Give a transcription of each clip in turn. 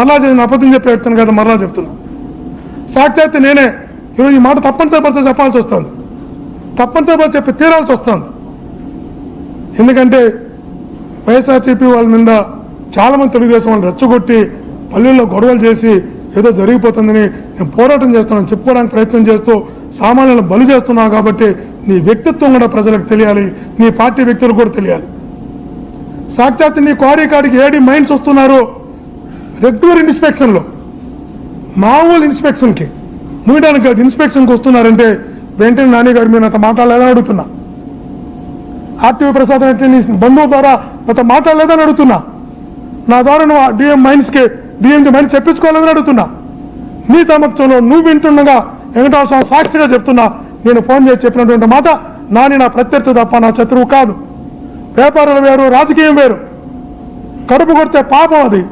మరలా నేను అబద్ధం చెప్పే వ్యక్తిని కదా మరలా చెప్తున్నా. సాక్షాత్ నేనే. ఈరోజు ఈ మాట తప్పనిసరి పరిస్థితి చెప్పాల్సి వస్తుంది. తప్పనిసరి పరిస్థితి చెప్పి తీరాల్సి వస్తుంది. ఎందుకంటే వైఎస్ఆర్సీపీ వాళ్ళ మీద చాలామంది తెలుగుదేశం వాళ్ళు రెచ్చగొట్టి పల్లెల్లో గొడవలు చేసి ఏదో జరిగిపోతుందని నేను పోరాటం చేస్తున్నాను చెప్పుకోవడానికి ప్రయత్నం చేస్తూ సామాన్యులను బలి చేస్తున్నావు కాబట్టి నీ వ్యక్తిత్వం కూడా ప్రజలకు తెలియాలి నీ పార్టీ వ్యక్తులకు కూడా తెలియాలి. సాక్షాత్ నీ క్వారీ కాడికి ఏడి మైండ్స్ వస్తున్నారు. రెగ్యులర్ ఇన్స్పెక్షన్లో మామూలు ఇన్స్పెక్షన్కి మూయడానికి కాదు ఇన్స్పెక్షన్కి వస్తున్నారంటే వెంటనే నాని గారు మీరు నాతో మాట్లాడలేదని అడుగుతున్నా. ఆర్టీవీ ప్రసాద్ అంటే బంధువు ద్వారా నాతో మాట్లాడలేదని అడుగుతున్నా. నా ద్వారా నువ్వు డిఎం మైన్స్కి డిఎంకి మైన్స్ చెప్పించుకోలేదని అడుగుతున్నా. నీ సమక్షంలో నువ్వు వింటుండగా వెంకటరామ స్వామి సాక్షిగా చెప్తున్నా. నేను ఫోన్ చేసి చెప్పినటువంటి మాట నాని నా ప్రత్యర్థి తప్ప నా శత్రువు కాదు. వ్యాపారాలు వేరు రాజకీయం వేరు. కడుపు కొడితే పాపం అది.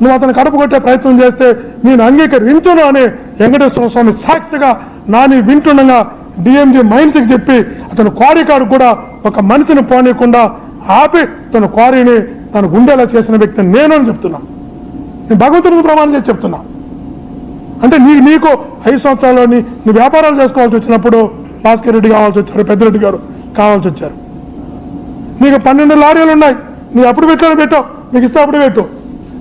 నువ్వు అతను కడుపు కొట్టే ప్రయత్నం చేస్తే నేను అంగీకరించును అని వెంకటేశ్వర స్వామి సాక్షిగా నాని వింటుండగా డిఎంజీ మైన్స్కి చెప్పి అతను క్వారీ కాడు కూడా ఒక మనిషిని పోనీయకుండా ఆపి తన క్వారీని తన గుండెలా చేసిన వ్యక్తి నేను అని చెప్తున్నా. నేను భగవంతుడికి ప్రమాణం చేసి చెప్తున్నా. అంటే నీ నీకు ఐదు సంవత్సరాల్లో నీ నీ వ్యాపారాలు చేసుకోవాల్సి వచ్చినప్పుడు భాస్కర్ రెడ్డి కావాల్సి వచ్చారు పెద్దిరెడ్డి గారు కావాల్సి వచ్చారు. నీకు పన్నెండు లారీలు ఉన్నాయి. నీ అప్పుడు పెట్టాను పెట్టావు. నీకు ఇస్తే అప్పుడు పెట్టు.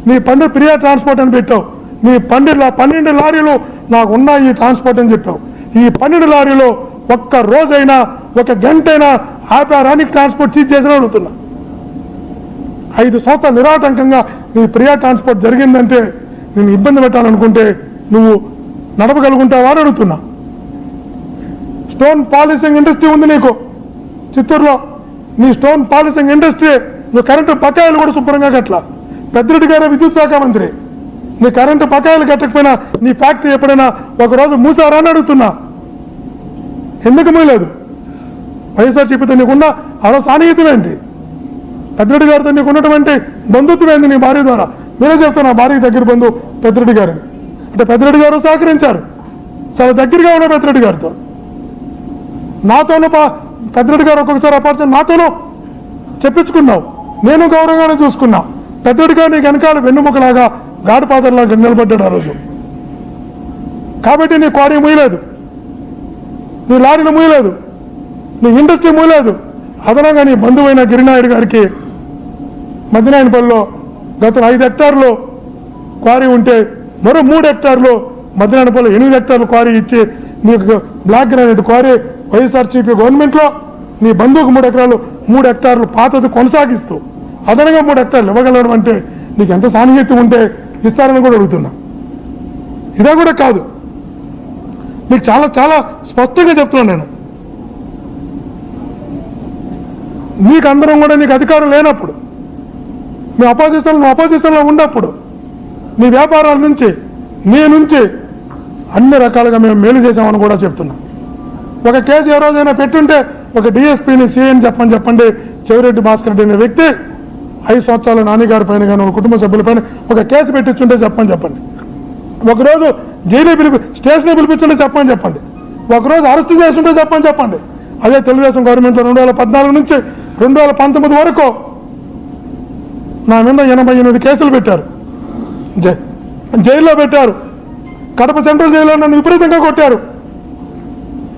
నీ పండు ప్రియా ట్రాన్స్పోర్ట్ అని పెట్టావు. నీ పన్నెండు పన్నెండు లారీలు నాకు ఉన్నాయి ఈ ట్రాన్స్పోర్ట్ అని చెప్పావు. ఈ పన్నెండు లారీలు ఒక్క రోజైనా ఒక గంట అయినా ఆపారాని ట్రాన్స్పోర్ట్ సీజ్ చేసిన అడుగుతున్నా. ఐదు సంవత్సరాలు నిరాటంకంగా నీ ప్రియా ట్రాన్స్పోర్ట్ జరిగిందంటే నేను ఇబ్బంది పెట్టాలనుకుంటే నువ్వు నడపగలుగుంటావా అని అడుగుతున్నా. స్టోన్ పాలిసింగ్ ఇండస్ట్రీ ఉంది నీకు. చిత్తూరులో నీ స్టోన్ పాలిసింగ్ ఇండస్ట్రీ నువ్వు కరెంటు బకాయిలు కూడా శుభ్రంగా కట్ల పెద్దిరెడ్డి గారే విద్యుత్ శాఖ మంత్రి. నీ కరెంటు బకాయిలు కట్టకపోయినా నీ ఫ్యాక్టరీ ఎప్పుడైనా ఒకరోజు మూసారా అని అడుగుతున్నా. ఎందుకు మూయలేదు? వైఎస్ఆర్సీపీతో నీకున్న ఆరో సాన్నిహితమేంటి పెద్దిరెడ్డి గారితో నీకు ఉన్నటువంటి బంధుత్వం ఏంది నీ భార్య ద్వారా? మీరే చెప్తున్నా భార్య దగ్గర బంధువు పెద్దిరెడ్డి గారిని. అంటే పెద్దిరెడ్డి గారు సహకరించారు. చాలా దగ్గరగా ఉన్న పెద్దిరెడ్డి గారితో. నాతోనూ పా- పెద్దిరెడ్డి గారు ఒక్కొక్కసారి అపార్థం నాతోనూ చెప్పించుకున్నావు. నేను గౌరవంగానే చూసుకున్నాను పెద్దరెడ్డి నీ నీకు వెనకాల వెన్నుముకలాగా గాడి పాత్రలాగా నిలబడ్డాడు ఆ రోజు. కాబట్టి నీ క్వారీ మూయలేదు. నీ లారీలు మూయలేదు. నీ ఇండస్ట్రీ మూయలేదు. అదనంగా నీ బంధువైన గిరినాయుడు గారికి మద్దినాయనపల్లిలో గత ఐదు హెక్టార్లు క్వారీ ఉంటే మరో మూడు హెక్టార్లు మద్దినాయనపల్లి ఎనిమిది హెక్టార్లు క్వారీ ఇచ్చి నీకు బ్లాక్ గ్రానైట్ క్వారీ వైఎస్ఆర్సీపీ గవర్నమెంట్లో నీ బంధువుకు మూడు ఎకరాలు మూడు హెక్టార్లు పాతది కొనసాగిస్తూ అదనంగా మూడు హెక్టార్లు ఇవ్వగలడం అంటే నీకు ఎంత సాన్నిహిత్యం ఉంటే ఇస్తారని కూడా అడుగుతున్నా. ఇదే కూడా కాదు. నీకు చాలా చాలా స్పష్టంగా చెప్తున్నాను నేను. నీకు అందరం కూడా నీకు అధికారం లేనప్పుడు మీ అపోజిషన్లో నువ్వు అపోజిషన్లో ఉన్నప్పుడు నీ వ్యాపారాల నుంచి నీ నుంచి అన్ని రకాలుగా మేము మేలు చేసామని కూడా చెప్తున్నాం. ఒక కేసు ఏ రోజైనా పెట్టుంటే ఒక డిఎస్పీని సీఎని చెప్పని చెప్పండి చెవిరెడ్డి భాస్కర్ రెడ్డి అనే వ్యక్తి ఐదు సంవత్సరాల నాన్నగారి పైన కానీ వాళ్ళ కుటుంబ సభ్యుల పైన ఒక కేసు పెట్టించుంటే చెప్పని చెప్పండి. ఒకరోజు జైలు పిలిపి స్టేషన్ పిలిపించుంటే చెప్పని చెప్పండి. ఒకరోజు అరెస్ట్ చేస్తుంటే చెప్పని చెప్పండి. అదే తెలుగుదేశం గవర్నమెంట్లో రెండు వేల పద్నాలుగు నుంచి రెండు వేల పంతొమ్మిది వరకు నా మీద ఎనభై ఎనిమిది కేసులు పెట్టారు. జై జైల్లో పెట్టారు. కడప సెంట్రల్ జైల్లో నన్ను విపరీతంగా కొట్టారు.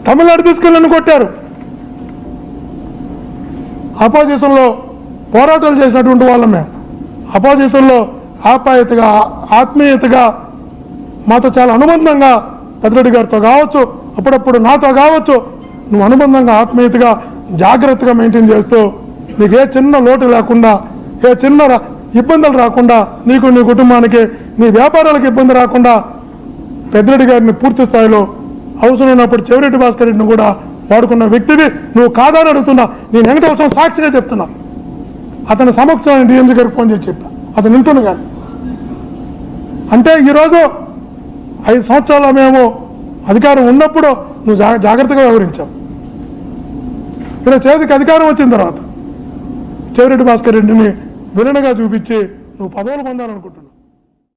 తమిళనాడు తీసుకెళ్ళి నన్ను కొట్టారు. అపోజిషన్లో పోరాటాలు చేసినటువంటి వాళ్ళం మేము అపోజిషన్లో ఆప్యాయతగా ఆత్మీయతగా మాతో చాలా అనుబంధంగా పెద్దరెడ్డి గారితో కావచ్చు అప్పుడప్పుడు నాతో కావచ్చు నువ్వు అనుబంధంగా ఆత్మీయతగా జాగ్రత్తగా మెయింటైన్ చేస్తూ నీకు ఏ చిన్న లోటు లేకుండా ఏ చిన్న ఇబ్బందులు రాకుండా నీకు నీ కుటుంబానికి నీ వ్యాపారాలకు ఇబ్బంది రాకుండా పెద్దిరెడ్డి గారిని పూర్తి స్థాయిలో అవసరం ఉన్నప్పుడు చెవిరెడ్డి భాస్కర్ రెడ్డిని కూడా వాడుకున్న వ్యక్తివి నువ్వు కాదని అడుగుతున్నా. నేను వెంకటవసం సాక్షిగా చెప్తున్నా. అతని సమక్షంలో డిఎంజీ గారికి ఫోన్ చేసి చెప్పా. అతను వింటున్నా కానీ. అంటే ఈరోజు ఐదు సంవత్సరాల మేము అధికారం ఉన్నప్పుడు నువ్వు జాగ్రత్తగా వ్యవహరించావు. ఇలా చేతికి అధికారం వచ్చిన తర్వాత చెవిరెడ్డి భాస్కర్ రెడ్డిని విలనగా చూపించి నువ్వు పదవులు పొందాలనుకుంటున్నావు.